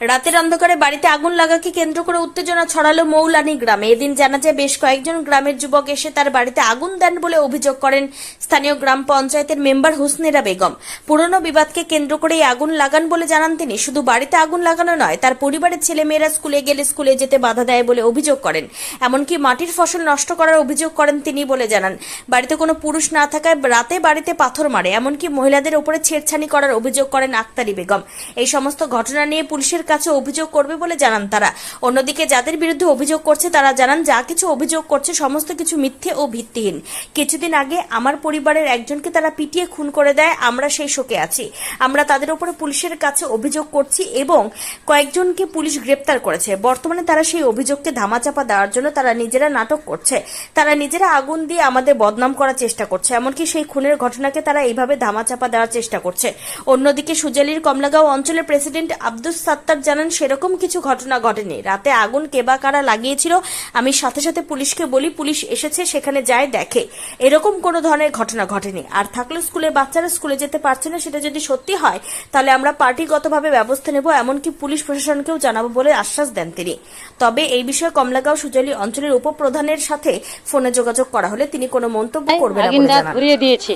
রাতের অন্ধকারে বাড়িতে আগুন লাগাকে কেন্দ্র করে উত্তেজনা ছড়ালো মৌলানি গ্রামে। এদিন জানা যায় বেশ কয়েকজন গ্রামের যুবক এসে তার বাড়িতে আগুন দেন বলে অভিযোগ করেন স্থানীয় গ্রাম পঞ্চায়েতের মেম্বার হুসনেরা বেগম। পুরনো বিবাদকে কেন্দ্র করে আগুন লাগান বলে জানান তিনি। শুধু বাড়িতে আগুন লাগানো নয়, তার পরিবারের ছেলেমেয়েরা স্কুলে গেলে স্কুলে যেতে বাধা দেয় বলে অভিযোগ করেন। এমনকি মাটির ফসল নষ্ট করার অভিযোগ করেন তিনি বলে জানান। বাড়িতে কোনো পুরুষ না থাকায় রাতে বাড়িতে পাথর মারে, এমনকি মহিলাদের উপরে ছেড়ছানি করার অভিযোগ করেন আক্তারি বেগম। এই সমস্ত ঘটনা নিয়ে পুলিশের কাছে অভিযোগ করবে বলে জানান তারা। অন্যদিকে যাদের বিরুদ্ধে অভিযোগ করছে, তারা জানান, যা কিছু অভিযোগ করছে সমস্ত কিছু মিথ্যে ও ভিত্তিহীন। কিছুদিন আগে আমার পরিবারের একজনকে তারা পিটিয়ে খুন করে দেয়, আমরা সেই শোকে আছি। আমরা তাদের উপরে পুলিশের কাছে অভিযোগ করছি এবং কয়েকজনকে পুলিশ গ্রেপ্তার করেছে। বর্তমানে তারা সেই অভিযোগকে ধামাচাপা দেওয়ার জন্য তারা নিজেরা নাটক করছে। তারা নিজেরা আগুন দিয়ে আমাদের বদনাম করার চেষ্টা করছে। এমনকি সেই খুনের ঘটনাকে তারা এইভাবে ধামাচাপা দেওয়ার চেষ্টা করছে। অন্যদিকে সুজালির কমলাগাঁও অঞ্চলের প্রেসিডেন্ট আব্দুস সাত্তার জানান সেরকম কিছু ঘটনা ঘটেনি। রাতে আগুন কে বা কারা লাগিয়েছিল আমি সাথে সাথে পুলিশকে বলি পুলিশ এসেছে সেখানে যায় দেখে। এরকম কোনো ধরনের ঘটনা ঘটেনি। আর থাকলে স্কুলের বাচ্চারা স্কুলে যেতে পারছে না সেটা যদি সত্যি হয় তাহলে আমরা পার্টিগতভাবে ব্যবস্থা নেব এমনকি পুলিশ প্রশাসনকেও জানাব বলে আশ্বাস দেন তিনি। তবে এই বিষয়ে কমলাগাঁও সুজালি অঞ্চলের উপপ্রধানের সাথে ফোনে যোগাযোগ করা হলে তিনি কোনো মন্তব্য করবেন না দিয়েছে।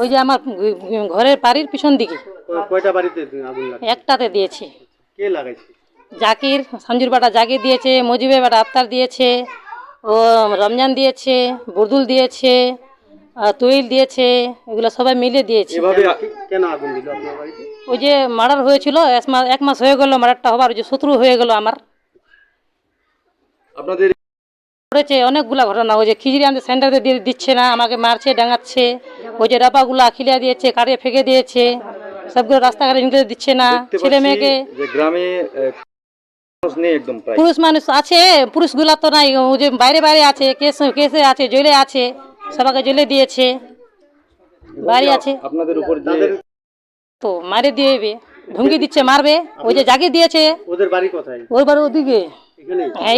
ওই যে আমার ঘরের বাড়ির পিছন দিকে। কয়টা বাড়িতে আগুন লাগে একটাতে দিয়েছে। কে লাগাইছে? জাকির সঞ্জুর বাটা জাকির দিয়েছে মজিবের বাটা আফতার দিয়েছে ও রমজান দিয়েছে বরদুল দিয়েছে তৈল দিয়েছে এগুলো সবাই মিলে দিয়েছে। কেন আগুন দিল আপনার বাড়িতে? ওই যে মার্ডার হয়েছিল এক মাস এক মাস হয়ে গেল মার্ডারটা হবার ওই যে শত্রু হয়ে গেল আমার। আপনাদের করেছে অনেকগুলা ঘটনা ওই যে খিচড়ি আনতে সেন্টারে দিয়ে দিচ্ছে না আমাকে মারছে ডাঙাচ্ছে ওই যে ডাবাগুলো খিলিয়া দিয়েছে কাটিয়ে ফেঁকে দিয়েছে। সবগুলো রাস্তাঘাটে নিতে দিচ্ছে না ছেলে মেয়েকে। যে গ্রামে পুরুষ মানুষ আছে পুরুষগুলা তো নাই ও যে বাইরে বাইরে আছে কেস কেসে আছে জেলে আছে সবাইকে জেলে দিয়েছে। বাড়ি আছে। আপনাদের উপর তো মারে দিয়েবে ধমকি দিচ্ছে মারবে। ওই যে জাগিয়ে দিয়েছে। ওদের বাড়ি কোথায়? ওই বাড়ি ওদিকে। এখানে হ্যাঁ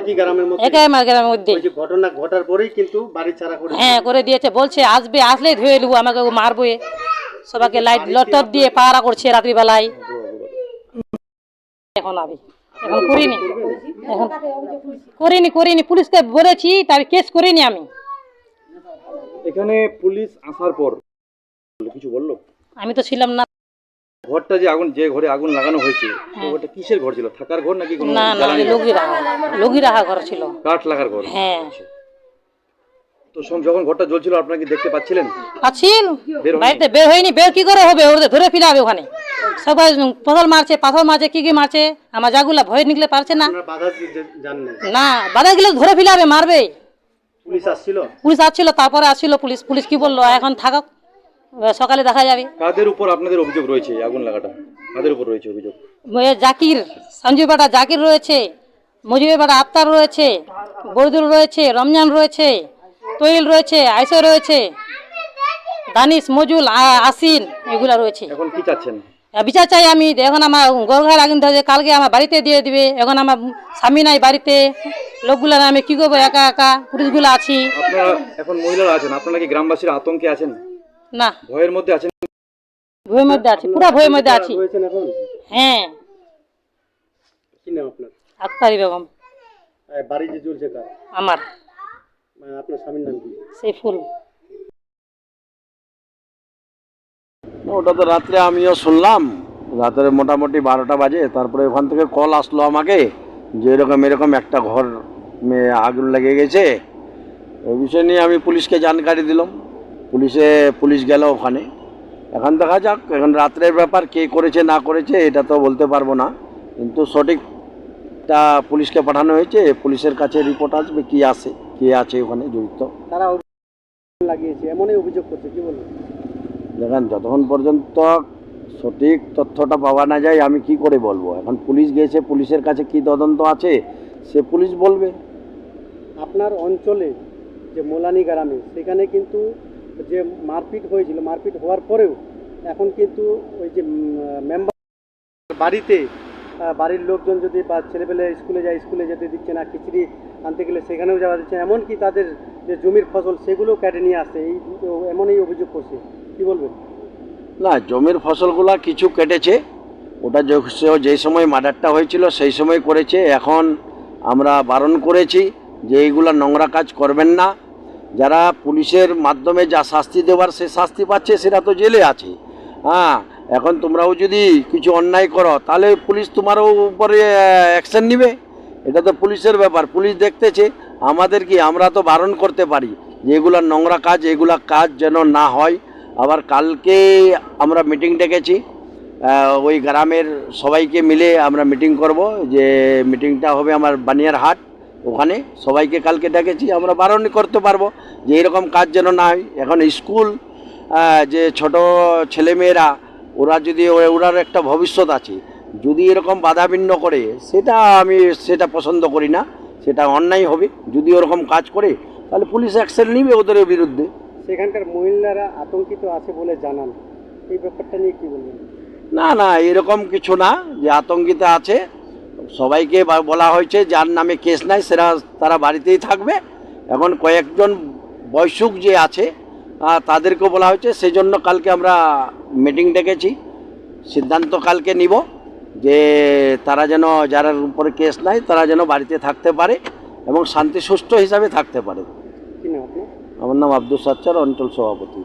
একই গ্রামের মধ্যে? একাই আমার গ্রামের মধ্যে। ঘটনা ঘটার পরেই কিন্তু বাড়ি ছাড়া করে হ্যাঁ করে দিয়েছে বলছে আসবে আসলেই ধুয়ে নেব আমাকে ও মারবে। সবাইকে লাইট লটপ দিয়ে পাহারা করছে রাত্রিবেলায়। এখন আমি এখন করিনি এখন করিনি করিনি পুলিশকে বলেছি তার কেস করিনি আমি। এখানে পুলিশ আসার পর কিছু বলল? আমি তো ছিলাম না। ঘরটা যে আগুন যে ঘরে আগুন লাগানো হয়েছে ওটা কিসের ঘর ছিল? থাকার ঘর নাকি কোনো না না জ্বালানি ঘর? লগি রাহা লগি রাহা ঘর ছিল। কাঠ লাগার ঘর। হ্যাঁ। তো যখন ঘরটা জ্বলছিল আপনারা কি দেখতে পাচ্ছিলেন? আছিল বের বাড়িতে বের হয়নি বের কি করে হবে? ওদের ধরে ফেলাবে ওখানে। সবাই পথল মারছে পাথর মারছে কি কি মারছে? আমার জাগুলা ভয় নিকলে পারছে না। না বাধা গেলে ধরে ফেলাবে মারবে। পুলিশ আসছিল? পুলিশ আসছিল তারপরে আসছিল পুলিশ। পুলিশ কি বলল? এখন থাকক সকালে দেখা যাবে। কাদের উপর আপনাদের অভিযোগ রয়েছে আগুন লাগাটা? কাদের উপর রয়েছে অভিযোগ? জাকির সঞ্জীব বাটা জাকির রয়েছে মুজিবের বাটা আফতার রয়েছে বরদুল রয়েছে রমজান রয়েছে। তৈল রয়েছে আইসো রয়েছে দানিশ মজুল আসিন এগুলা রয়েছে। এখন কি চাচ্ছেন? বিচার চাই আমি এখন আমার গরঘার আগুন ধরেছে কালকে আমার বাড়িতে দিয়ে দিবে এখন আমার স্বামী নাই বাড়িতে লোকগুলা আমি কি করব একা একা পুলিশগুলো আছি। এখন মহিলারা আছেন আপনারা কি গ্রামবাসীরা আতঙ্কে আছেন? না। ভয়ের মধ্যে আছেন? ভয়ের মধ্যে আছি পুরা ভয়ের মধ্যে আছি। হ্যাঁ। কি নাম আপনার? আক্তারি বেগম। বাড়ি যে চলছে কার আমার। আপনার স্বামীর নাম কি? সেই ফুল ওটা তো রাত্রে আমিও শুনলাম। রাতের মোটামুটি বারোটা বাজে তারপরে ওখান থেকে কল আসলো আমাকে যে এরকম এরকম একটা ঘর মে আগুন লেগে গেছে। ওই বিষয় নিয়ে আমি পুলিশকে জানকারি দিলাম। পুলিশে পুলিশ গেল ওখানে। এখন দেখা যাক এখন রাত্রের ব্যাপার কে করেছে না করেছে এটা তো বলতে পারব না। কিন্তু সঠিকটা পুলিশকে পাঠানো হয়েছে পুলিশের কাছে রিপোর্ট আসবে কি আসে। কে আছে ওখানে জড়িত তারা লাগিয়েছে এমনই অভিযোগ করছে কি বলব? দেখেন যতক্ষণ পর্যন্ত সঠিক তথ্যটা পাওয়া না যায় আমি কি করে বলব? এখন পুলিশ গেছে পুলিশের কাছে কি তদন্ত আছে সে পুলিশ বলবে। আপনার অঞ্চলে যে মোলানি গ্রামে সেখানে কিন্তু যে মারপিট হয়েছিল মারপিট হওয়ার পরেও এখন কিন্তু ওই যে মেম্বার বাড়িতে বাড়ির লোকজন যদি বা ছেলেপেলে স্কুলে যায় স্কুলে যেতে দিচ্ছে না খিচড়ি আনতে গেলে সেখানেও যাওয়া দিচ্ছে এমনকি তাদের যে জমির ফসল, সেগুলোও কেটে নিয়ে আসে। এই এমনই অভিযোগ করছে। কি বলবেন? না, জমির ফসলগুলা কিছু কেটেছে। ওটা যে সময় মার্ডারটা হয়েছিল, সেই সময় করেছে। এখন আমরা বারণ করেছি যে এইগুলা নোংরা কাজ করবেন না। যারা পুলিশের মাধ্যমে যা শাস্তি দেওয়ার সে শাস্তি পাচ্ছে, সেটা তো জেলে আছে। হ্যাঁ এখন তোমরাও যদি কিছু অন্যায় করো, তাহলে পুলিশ তোমারও উপরে অ্যাকশন নিবে। এটা তো পুলিশের ব্যাপার। পুলিশ দেখতেছে, আমাদের কি আমরা তো বারণ করতে পারি যে এগুলা নোংরা কাজ, এগুলা কাজ যেন না হয়। আবার কালকে আমরা মিটিং ডেকেছি ওই গ্রামের সবাইকে মিলে আমরা মিটিং করব যে মিটিংটা হবে আমার বানিয়ার হাট, ওখানে সবাইকে কালকে ডেকেছি, আমরা বারণ করতে পারব যে এরকম কাজ যেন না হয়। এখন স্কুল যে ছোট ছেলেমেয়েরা, ওরা যদি ওরার একটা ভবিষ্যৎ আছে যদি এরকম বাধাবিন্ন করে সেটা আমি সেটা পছন্দ করি না সেটা অন্যায় হবে। যদি ওরকম কাজ করে তাহলে পুলিশ অ্যাকশন নিবে ওদের বিরুদ্ধে। সেখানকার মহিলারা আতঙ্কিত আছে বলে জানান। এই ব্যাপারটা নিয়ে কী বলবেন? না না এরকম কিছু না যে আতঙ্কিত আছে। সবাইকে বলা হয়েছে যার নামে কেস নাই সেটা তারা বাড়িতেই থাকবে। এখন কয়েকজন বয়সুক যে আছে আহ, তাদেরকেও বলা হয়েছে সেই জন্য কালকে আমরা মিটিং ডেকেছি। সিদ্ধান্ত কালকে নিব। যে তারা যেন যার উপরে কেস নাই তারা যেন বাড়িতে থাকতে পারে এবং শান্তি সুষ্ঠু হিসাবে থাকতে পারে। আমার নাম আব্দুল সাচ্চার অঞ্চল সভাপতি।